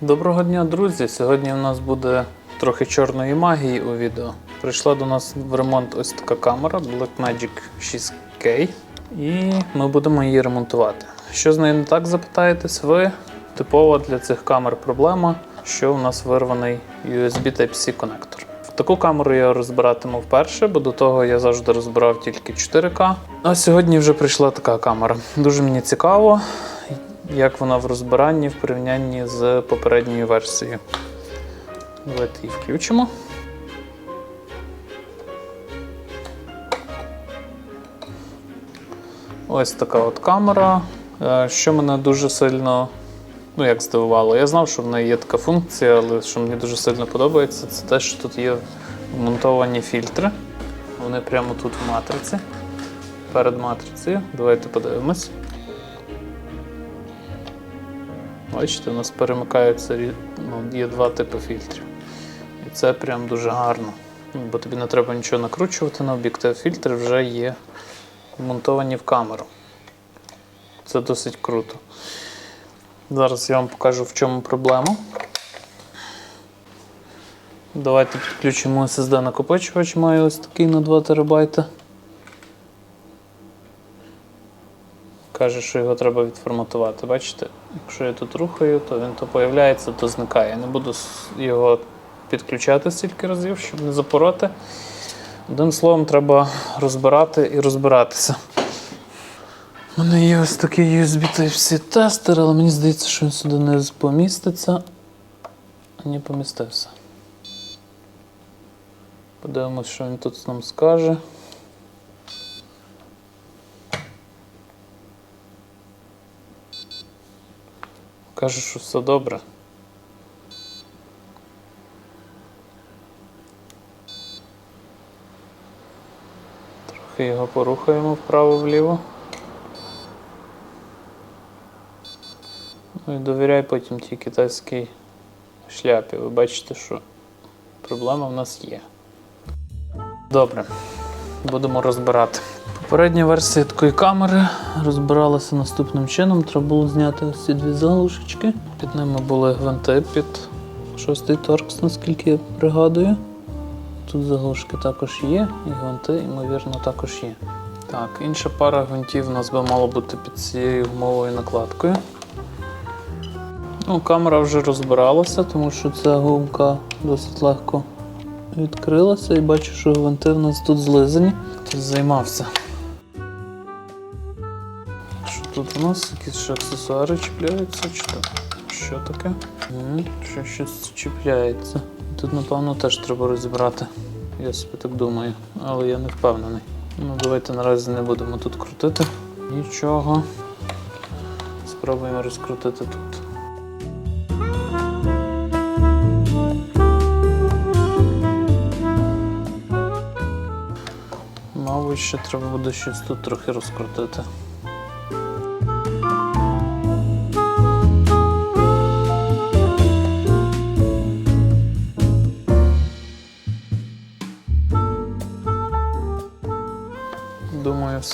Доброго дня, друзі! Сьогодні у нас буде трохи чорної магії у відео. Прийшла до нас в ремонт ось така камера Blackmagic 6K, і ми будемо її ремонтувати. Що з нею не так, запитаєтесь ви? Типова для цих камер проблема, що у нас вирваний USB Type-C конектор. Таку камеру я розбиратиму вперше, бо до того я завжди розбирав тільки 4К. А сьогодні вже прийшла така камера. Дуже мені цікаво, як вона в розбиранні в порівнянні з попередньою версією. Давайте її включимо. Ось така от камера. Е, Що мене дуже сильно, ну як здивувало, я знав, що в неї є така функція, але що мені дуже сильно подобається, це те, що тут є вмонтовані фільтри. Вони прямо тут в матриці. Перед матрицею. Давайте подивимось. Бачите, у нас перемикаються ну, є два типи фільтрів. І це прям дуже гарно. Ну, Бо тобі не треба нічого накручувати на об'єктив. Фільтри вже є вмонтовані в камеру. Це досить круто. Зараз я вам покажу, в чому проблема. Давайте підключимо SSD накопичувач, маю ось такий на 2 ТБ. Каже, що його треба відформатувати. Бачите, якщо я тут рухаю, то він то появляється, то зникає. Я не буду його підключати стільки разів, щоб не запороти. Одним словом, треба розбирати і розбиратися. У мене є ось такий USB Type-C тестер, але мені здається, що він сюди не поміститься. Не помістився. Подивимось, що він тут нам скаже. Каже, що все добре. Трохи його порухаємо вправо-вліво. Ну і довіряй потім тій китайській шляпі. Ви бачите, що проблема в нас є. Добре, будемо розбирати. Попередня версія такої камери розбиралася наступним чином. Треба було зняти ось ці дві заглушечки. Під ними були гвинти під шостий торкс, наскільки я пригадую. Тут заглушки також є, і гвинти, ймовірно, також є. Так, інша пара гвинтів у нас би мала бути під цією гумовою накладкою. Ну, камера вже розбиралася, тому що ця гумка досить легко відкрилася і бачу, що гвинти в нас тут злизані. Хтось займався. Тут у нас? Якісь ще аксесуари чіпляються, чи то? Що таке? Що щось чіпляється. Тут, напевно, теж треба розібрати. Я собі так думаю, але я не впевнений. Ну, давайте наразі не будемо тут крутити. Нічого. Спробуємо розкрутити тут. Мабуть, ще треба буде щось тут трохи розкрутити.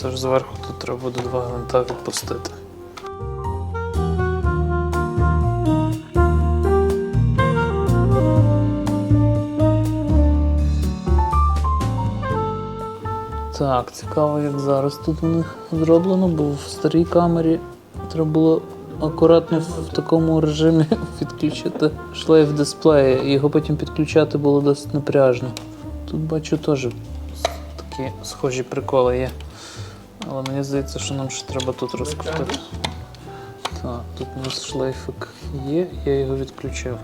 Все ж зверху тут треба буде два гвинта відпустити. Так, цікаво, як зараз тут у них зроблено, бо в старій камері треба було акуратно в такому режимі підключити шлейф дисплея, його потім підключати було досить напряжно. Тут бачу теж такі схожі приколи є. Але мені здається, що нам ще треба тут розкрутити. Так, тут у нас шлейфик є, я його відключив.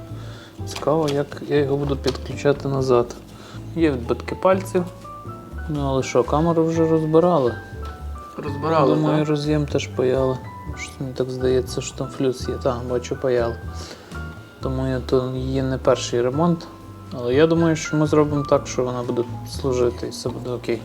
Цікаво, як я його буду підключати назад. Є відбитки пальців. Ну але що, камеру вже розбирали. Розбирали, Думаю, так? роз'єм теж паяли. Щось мені так здається, що там флюс є. Так, бачу, паяли. Тому я, то є не перший ремонт. Але я думаю, що ми зробимо так, що вона буде служити і все буде окей.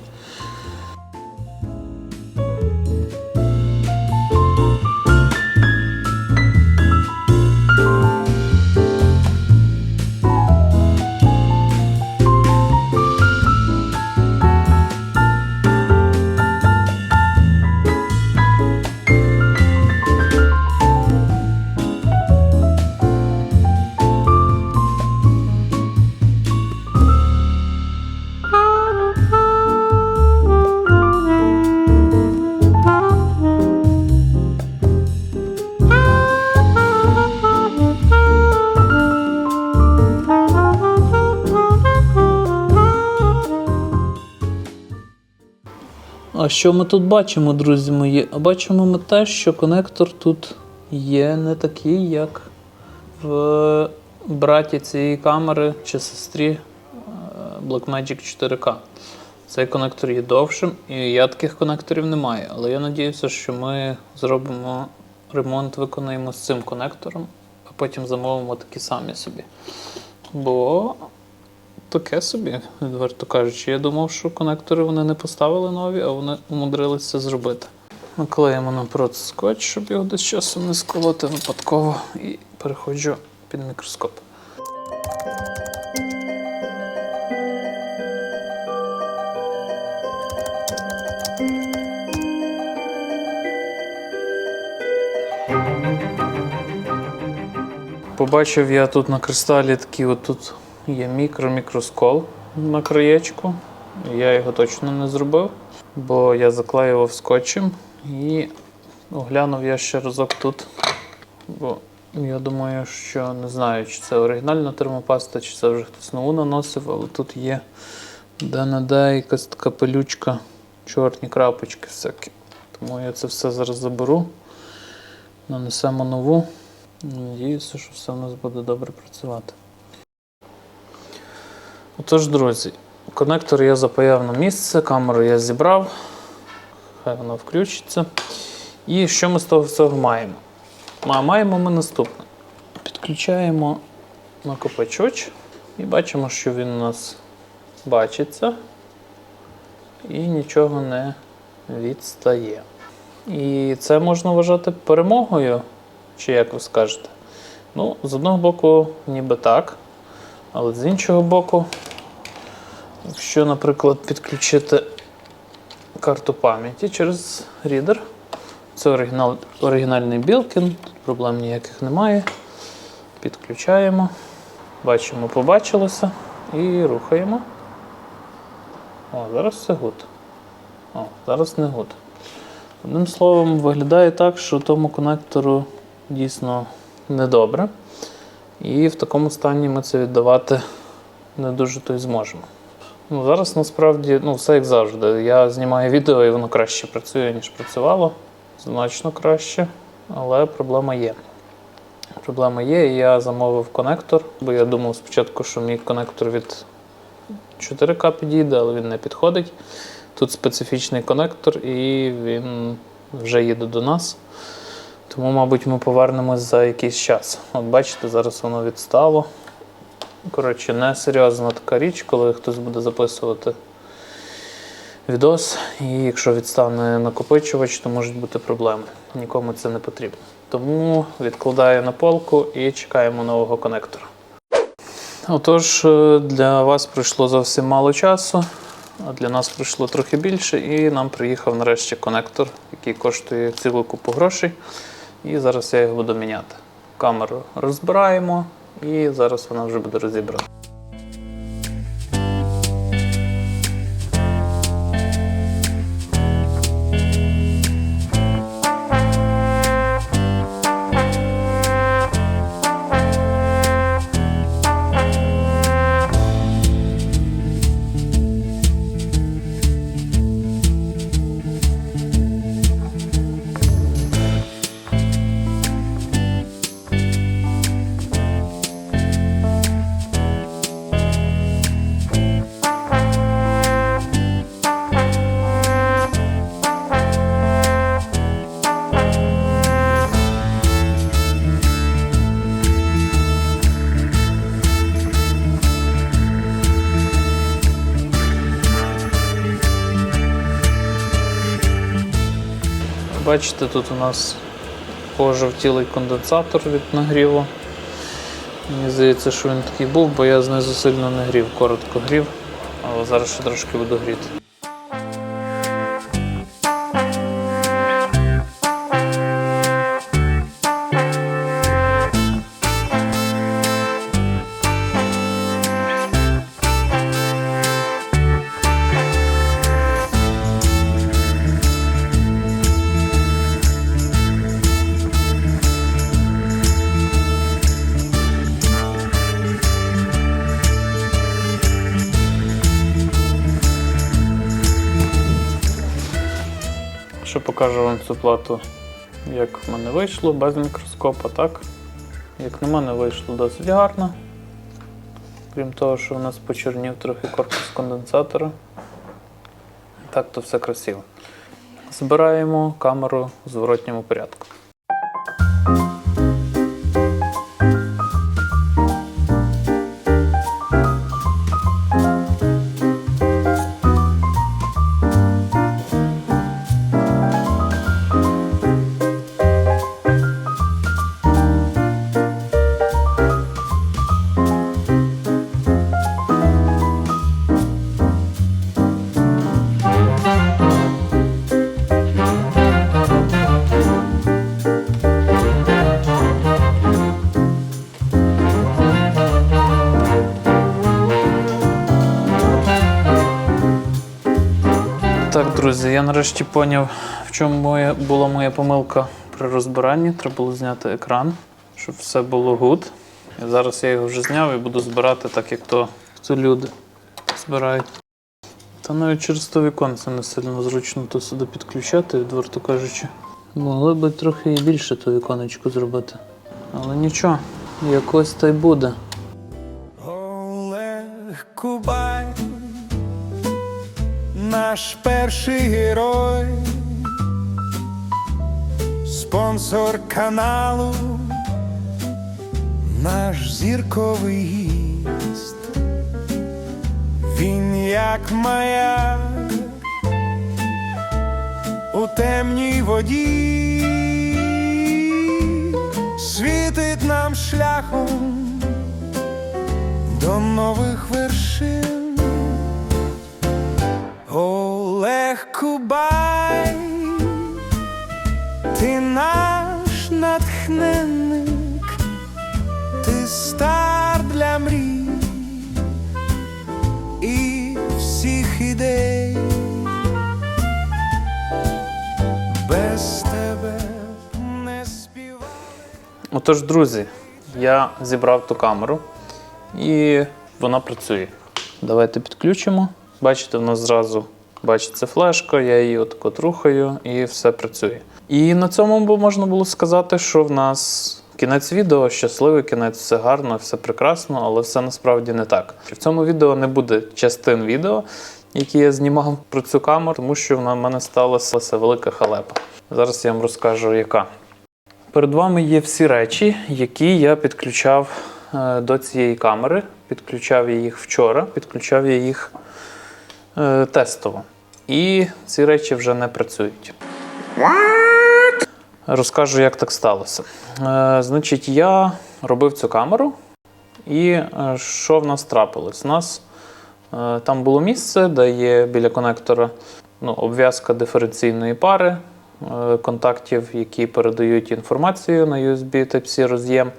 А що ми тут бачимо, друзі мої? Бачимо ми те, що конектор тут є не такий, як в браті цієї камери чи сестрі е, Blackmagic 4K. Цей конектор є довшим, і я таких конекторів не маю. Але я сподіваюся, що ми зробимо ремонт, виконаємо з цим конектором, а потім замовимо такі самі собі. Бо таке собі, відверто кажучи. Я думав, що конектори вони не поставили нові, а вони умудрилися це зробити. Наклеїмо напроти скотч, щоб його десь часом не сколоти випадково, і переходжу під мікроскоп. Побачив я тут на кристалі такий от тут є мікро-мікроскол на краєчку. Я його точно не зробив, бо я заклеював скотчем і оглянув я ще разок тут. Бо я думаю, що не знаю, чи це оригінальна термопаста, чи це вже хтось нову наносив, але тут є де-не-де якась така пилючка, чорні крапочки всякі. Тому я це все зараз заберу, нанесемо нову. Надіюся, що все у нас буде добре працювати. Отож, друзі, конектор я запаяв на місце, камеру я зібрав, хай вона включиться. І що ми з того всього маємо? А маємо ми наступне. Підключаємо накопичувач і бачимо, що він у нас бачиться і нічого не відстає. І це можна вважати перемогою, чи як ви скажете? Ну, з одного боку, ніби так. Але з іншого боку, якщо, наприклад, підключити карту пам'яті через рідер, це оригінал, оригінальний Білкін, тут проблем ніяких немає. Підключаємо, бачимо, побачилося і рухаємо. О, зараз все гуд. О, зараз не гуд. Одним словом, виглядає так, що тому конектору дійсно недобре. І в такому стані ми це віддавати не дуже то й зможемо. Ну, зараз насправді ну, все як завжди. Я знімаю відео і воно краще працює, ніж працювало. Значно краще, але проблема є. Проблема є, і я замовив конектор, бо я думав спочатку, що мій конектор від 4К підійде, але він не підходить. Тут специфічний конектор, і він вже їде до нас. Тому, мабуть, ми повернемось за якийсь час. От бачите, зараз воно відстало. Коротше, не серйозна така річ, коли хтось буде записувати відос, і якщо відстане накопичувач, то можуть бути проблеми. Нікому це не потрібно. Тому відкладаю на полку і чекаємо нового конектора. Отож, е, для вас пройшло зовсім мало часу, а для нас пройшло трохи більше, і нам приїхав нарешті конектор, який коштує цілу купу грошей. І зараз я його буду міняти. Камеру розбираємо, і зараз вона вже буде розібрана. Бачите, тут у нас пожовтілий конденсатор від нагріву. Мені здається, що він такий був, бо я знизу сильно не грів, коротко грів, але зараз ще трошки буду гріти. Покажу вам цю плату, як в мене вийшло, без мікроскопа, так? Як на мене вийшло досить гарно. Крім того, що в нас почорнів трохи корпус конденсатора. Так то все красиво. Збираємо камеру в зворотньому порядку. Нарешті поняв, в чому моя, була моя помилка при розбиранні. Треба було зняти екран, щоб все було гуд. Зараз я його вже зняв і буду збирати так, як то, то люди збирають. Та навіть через то віконце не сильно зручно то сюди підключати, відверто кажучи. Могли би трохи і більше ту віконечку зробити. Але нічого, якось та й буде. Олег Кубай, наш перший герой, спонсор каналу, наш зірковий гість. Він як маяк у темній воді, світить нам шляхом до нових вершин. Кубай, ти наш натхненник, ти стар для мрій і всіх ідей. Без тебе не співав. Отож, друзі, я зібрав ту камеру і вона працює. Давайте підключимо. Бачите, в нас зразу бачиться флешка, я її от рухаю і все працює. І на цьому можна було сказати, що в нас кінець відео, щасливий кінець, все гарно, все прекрасно, але все насправді не так. В цьому відео не буде частин відео, які я знімав про цю камеру, тому що в мене сталася велика халепа. Зараз я вам розкажу, яка. Перед вами є всі речі, які я підключав е, до цієї камери. Підключав я їх вчора, підключав я їх е, тестово. І ці речі вже не працюють. Розкажу, як так сталося. Е, значить, я робив цю камеру, і е, що в нас трапилось? У нас е, там було місце, де є біля конектора ну, обв'язка диференційної пари е, контактів, які передають інформацію на USB Type-C роз'єм.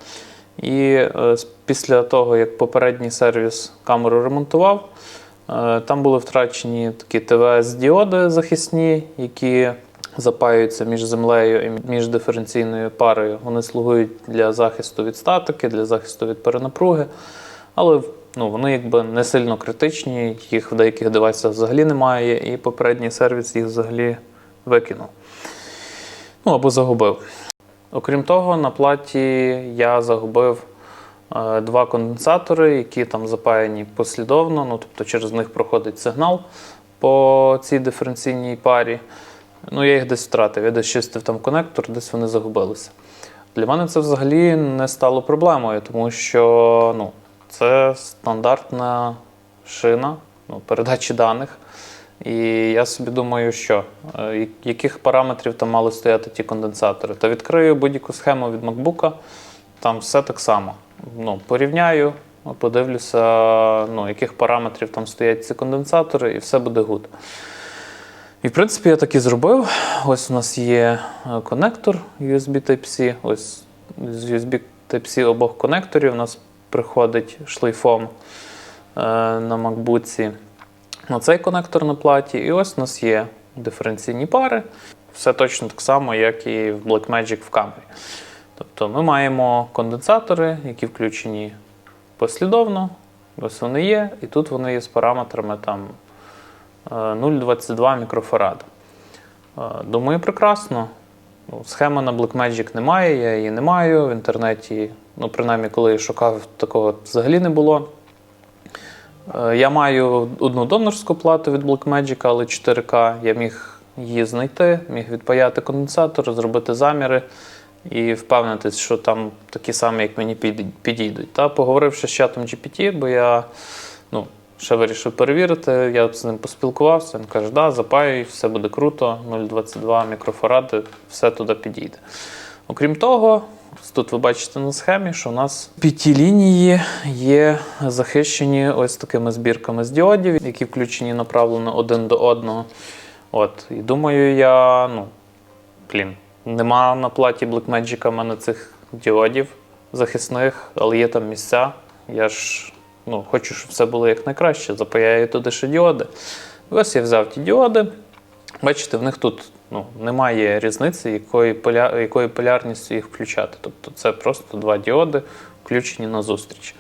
І е, після того, як попередній сервіс камеру ремонтував, там були втрачені такі ТВС-діоди захисні, які запаюються між землею і між диференційною парою. Вони слугують для захисту від статики, для захисту від перенапруги. Але ну, вони якби не сильно критичні, їх в деяких девайсах взагалі немає, і попередній сервіс їх взагалі викинув. Ну або загубив. Окрім того, на платі я загубив е, два конденсатори, які там запаяні послідовно, ну тобто через них проходить сигнал по цій диференційній парі. Ну, я їх десь втратив, я десь чистив там конектор, десь вони загубилися. Для мене це взагалі не стало проблемою, тому що ну, це стандартна шина ну, передачі даних. І я собі думаю, що е, яких параметрів там мали стояти ті конденсатори. Та відкрию будь-яку схему від MacBook, там все так само. Ну, порівняю, подивлюся, ну, яких параметрів там стоять ці конденсатори, і все буде гуд. І в принципі я так і зробив. Ось у нас є е, конектор USB Type-C. Ось з USB Type-C обох конекторів у нас приходить шлейфом е, на MacBook на цей конектор на платі. І ось у нас є диференційні пари. Все точно так само, як і в Blackmagic в камері. Тобто ми маємо конденсатори, які включені послідовно. Ось вони є, і тут вони є з параметрами там е, 0,22 мікрофарада. Е, Думаю, прекрасно. Ну, схеми на Blackmagic немає, я її не маю. В інтернеті, ну, принаймні, коли я шукав, такого взагалі не було. Е, Я маю одну донорську плату від Blackmagic, але 4К. Я міг її знайти, міг відпаяти конденсатор, зробити заміри і впевнитись, що там такі самі, як мені підійдуть. Та поговоривши з чатом GPT, бо я ну, ще вирішив перевірити, я з ним поспілкувався. Він каже, да, запаюй, все буде круто, 0,22 мікрофаради, все туди підійде. Окрім того, тут ви бачите на схемі, що у нас п'яті лінії є захищені ось такими збірками з діодів, які включені направлено один до одного. От, і думаю, я, ну, блін, нема на платі Blackmagic в мене цих діодів захисних, але є там місця. Я ж ну, хочу, щоб все було якнайкраще. Запаяю туди ще діоди. Ось я взяв ті діоди. Бачите, в них тут ну, немає різниці, якої, поля... якою полярністю їх включати. Тобто це просто два діоди, включені на зустріч.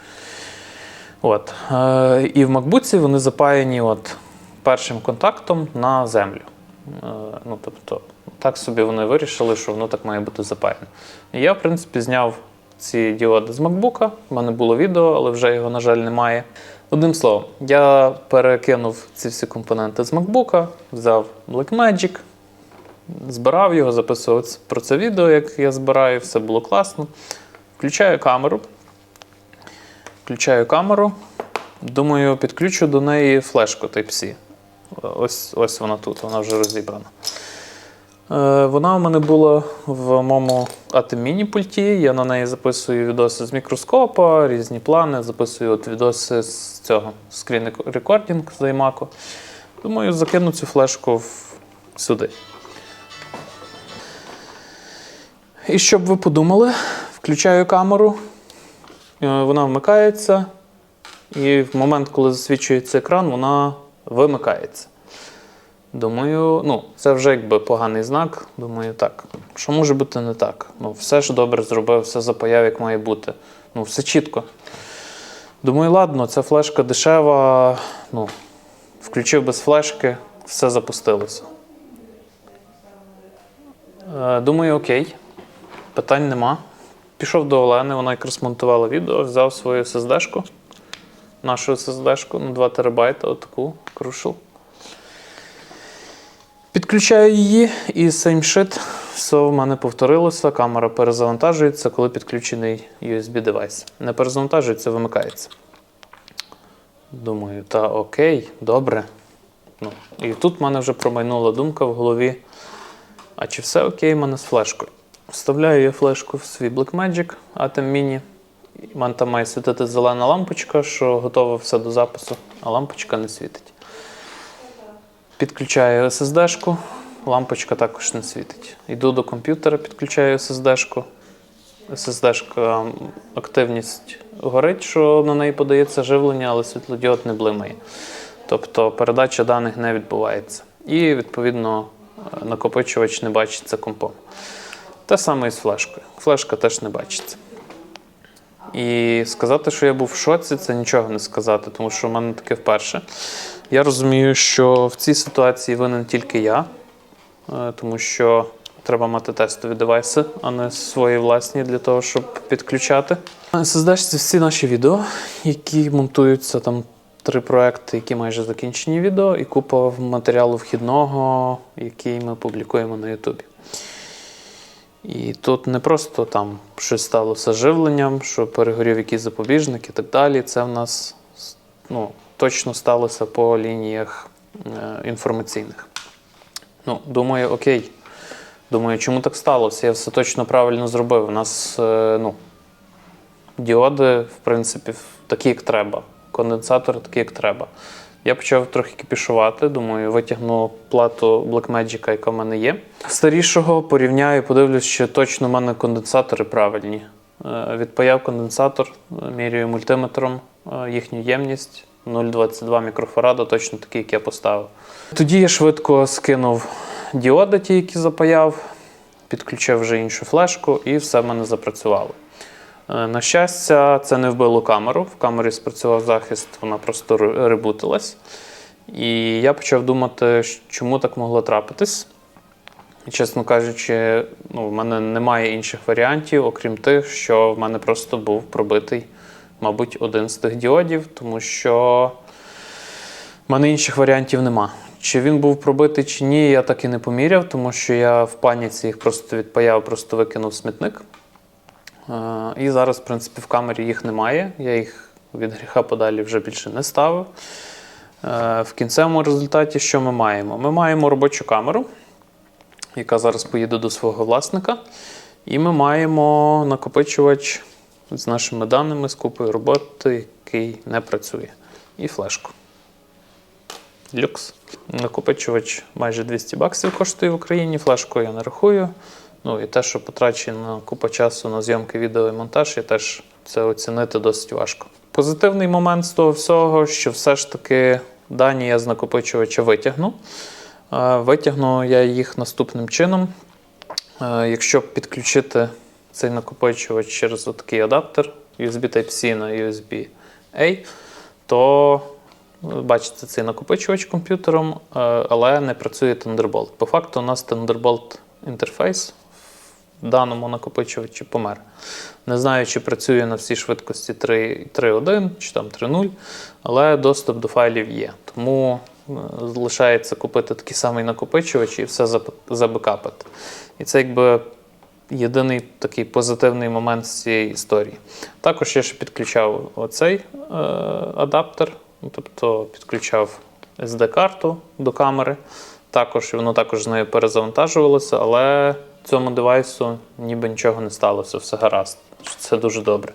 От. Е, і в MacBook вони запаяні от першим контактом на землю. Е, ну, тобто, так собі вони вирішили, що воно так має бути запаяне. І я, в принципі, зняв ці діоди з MacBook. У мене було відео, але вже його, на жаль, немає. Одним словом, я перекинув ці всі компоненти з MacBook, взяв Blackmagic, збирав його, записував про це відео, як я збираю, все було класно. Включаю камеру. Включаю камеру. Думаю, підключу до неї флешку Type-C. Ось, ось вона тут, вона вже розібрана. Е, Вона у мене була в моєму Mini пульті. Я на неї записую відоси з мікроскопа, різні плани, записую от відоси з цього скрін рекордінг з iMac. Думаю, закину цю флешку сюди. І щоб ви подумали, включаю камеру, е, вона вмикається, і в момент, коли засвічується екран, вона вимикається. Думаю, ну, це вже якби поганий знак. Думаю, так. Що може бути не так? Ну, все ж добре зробив, все запаяв, як має бути. Ну, все чітко. Думаю, ладно, ця флешка дешева. Ну, включив без флешки, все запустилося. Е, думаю, окей, питань нема. Пішов до Олени, вона якраз монтувала відео, взяв свою SSD-шку, нашу SSD-шку на 2 терабайта, отаку крушил. Підключаю її і same shit, все в мене повторилося. Камера перезавантажується, коли підключений USB девайс. Не перезавантажується, вимикається. Думаю, та окей, добре. Ну, і тут в мене вже промайнула думка в голові. А чи все окей в мене з флешкою? Вставляю я флешку в свій Blackmagic Atom Mini. У мене там має світити зелена лампочка, що готове все до запису, а лампочка не світить. Підключаю SSD-шку, лампочка також не світить. Йду до комп'ютера, підключаю SSD-шку. SSD-шка активність горить, що на неї подається живлення, але світлодіод не блимає. Тобто передача даних не відбувається. І, відповідно, е, накопичувач не бачиться компом. Те саме і з флешкою. Флешка теж не бачиться. І сказати, що я був в шоці, це нічого не сказати, тому що в мене таке вперше. Я розумію, що в цій ситуації винен тільки я, е, тому що треба мати тестові девайси, а не свої власні для того, щоб підключати. SSD всі наші відео, які монтуються там. Три проекти, які майже закінчені відео, і купа матеріалу вхідного, який ми публікуємо на Ютубі. І тут не просто там щось сталося живленням, що перегорів якийсь запобіжник і так далі. Це в нас ну, точно сталося по лініях е, інформаційних. Ну, думаю, окей. Думаю, чому так сталося? Я все точно правильно зробив. У нас е, ну, діоди, в принципі, такі, як треба. Конденсатори такі, як треба. Я почав трохи кипішувати, думаю, витягну плату Blackmagic, яка в мене є. Старішого порівняю, подивлюсь, чи точно в мене конденсатори правильні. Е, Відпаяв конденсатор, міряю мультиметром їхню ємність 0,22 мікрофарада, точно такий, як я поставив. Тоді я швидко скинув діоди, ті, які запаяв, підключив вже іншу флешку, і все в мене запрацювало. Е, На щастя, це не вбило камеру. В камері спрацював захист, вона просто ребутилась. І я почав думати, чому так могло трапитись. Чесно кажучи, ну, в мене немає інших варіантів, окрім тих, що в мене просто був пробитий, мабуть, один з тих діодів, тому що в мене інших варіантів нема. Чи він був пробитий чи ні, я так і не поміряв, тому що я в паніці їх просто відпаяв, просто викинув смітник. Е, І зараз, в принципі, в камері їх немає. Я їх від гріха подалі вже більше не ставив. Е, В кінцевому результаті, що ми маємо? Ми маємо робочу камеру, яка зараз поїде до свого власника. І ми маємо накопичувач з нашими даними, з купою роботи, який не працює. І флешку. Люкс. Накопичувач майже 200 баксів коштує в Україні, флешку я не рахую. Ну і те, що потрачено купа часу на зйомки відео і монтаж, і теж це оцінити досить важко. Позитивний момент з того всього, що все ж таки дані я з накопичувача витягну. Е, Витягну я їх наступним чином. Е, Якщо підключити цей накопичувач через такий адаптер USB Type-C на USB-A, то бачите цей накопичувач комп'ютером, е, але не працює Thunderbolt. По факту, у нас Thunderbolt інтерфейс в даному накопичувачі помер. Не знаю, чи працює на всій швидкості 3.1 чи там 3.0, але доступ до файлів є. Тому е, залишається купити такий самий накопичувач і все забекапати. І це якби єдиний такий позитивний момент з цієї історії. Також я ще підключав оцей е, адаптер, ну, тобто підключав SD-карту до камери. Також воно також з нею перезавантажувалося, але цьому девайсу ніби нічого не сталося, все гаразд. Це дуже добре.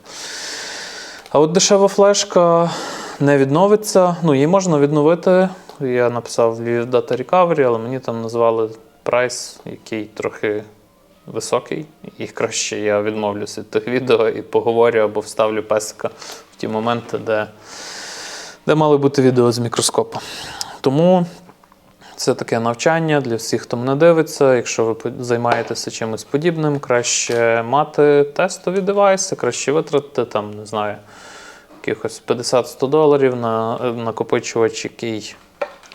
А от дешева флешка не відновиться. Ну, її можна відновити. Я написав в Data Recovery, але мені там назвали прайс, який трохи високий. І краще я відмовлюся від тих відео і поговорю або вставлю песика в ті моменти, де, де мали бути відео з мікроскопа. Тому це таке навчання для всіх, хто мене дивиться. Якщо ви займаєтеся чимось подібним, краще мати тестові девайси, краще витратити там, не знаю, якихось 50-100 доларів на е, накопичувач, який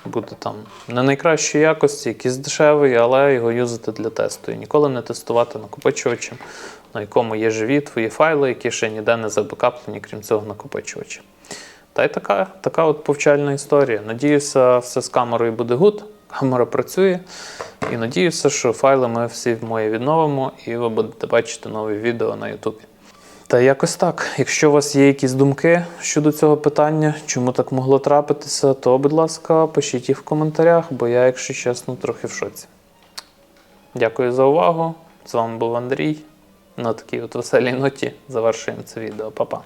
буде там не найкращої якості, якийсь дешевий, але його юзати для тесту. І ніколи не тестувати накопичувачем, на якому є живі твої файли, які ще ніде не забекаплені, крім цього накопичувача. Та й така, така от повчальна історія. Надіюся, все з камерою буде гуд, камера працює. І надіюся, що файли ми всі мої відновимо, і ви будете бачити нові відео на Ютубі. Та якось так. Якщо у вас є якісь думки щодо цього питання, чому так могло трапитися, то, будь ласка, пишіть їх в коментарях, бо я, якщо чесно, трохи в шоці. Дякую за увагу. З вами був Андрій. На такій от веселій ноті завершуємо це відео. Па-па.